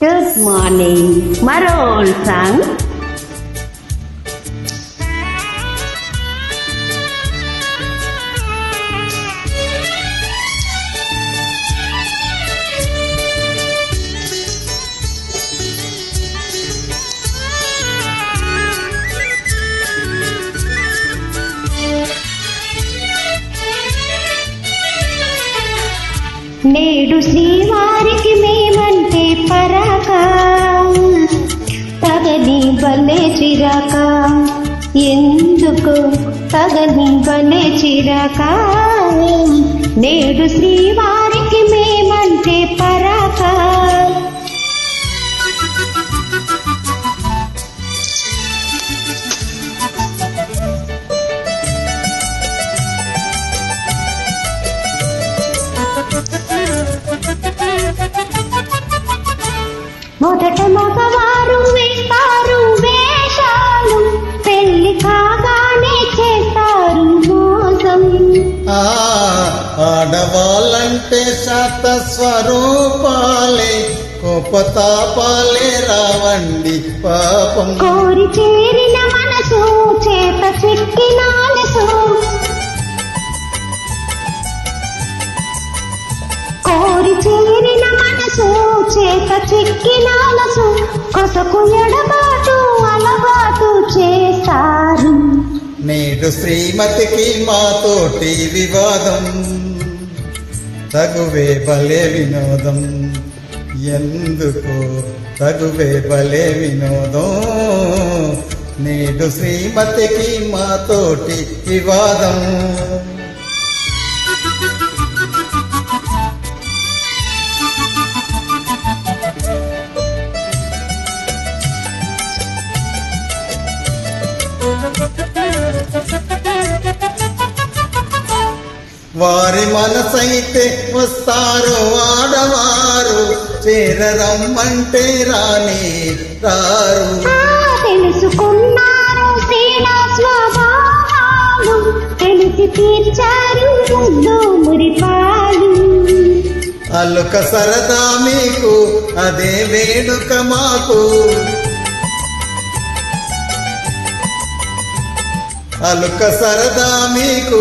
Good morning మరో song నేడు శ్రీవారికి మేమంటే ఎందుకు తగని బలే నేడు శ్రీవారికి మేమంటే పరాక మొదట మగవా ఆడవాళ్ళంటే శాత స్వరూపాలే కోపతాపాలే రావండి పాపం. కోరి చేరిన మనసు చేత చిక్కినాలసు కోరి చేరిన మనసు చేత చిక్కినాలసు కొసకు ఎడబా నేడు శ్రీమతికి మాతోటి వివాదం. తగువే బలే వినోదం. ఎందుకు తగువే బలే వినోదం. నేడు శ్రీమతికి మాతోటి వివాదం. Thank you. వారి మనసైతే వస్తారు ఆడవారు. చేరరమ్మంటే రాని రారు. తెలుసుకున్నారు స్త్రీల స్వభావాలు. తెలిసి తీర్చారు మురిపాలు. అల్లుక సరదా మీకు అదే వేడుక మాకు. అలుక సరదా మీకు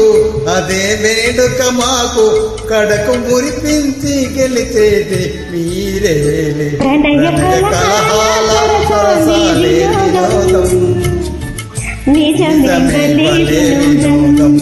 అదే వేడుక మాకు. కడకు మురిపించి గెలిచేది ప్రణయ కలహాల సరసాలే వినోదం. నిజమే వినోదం.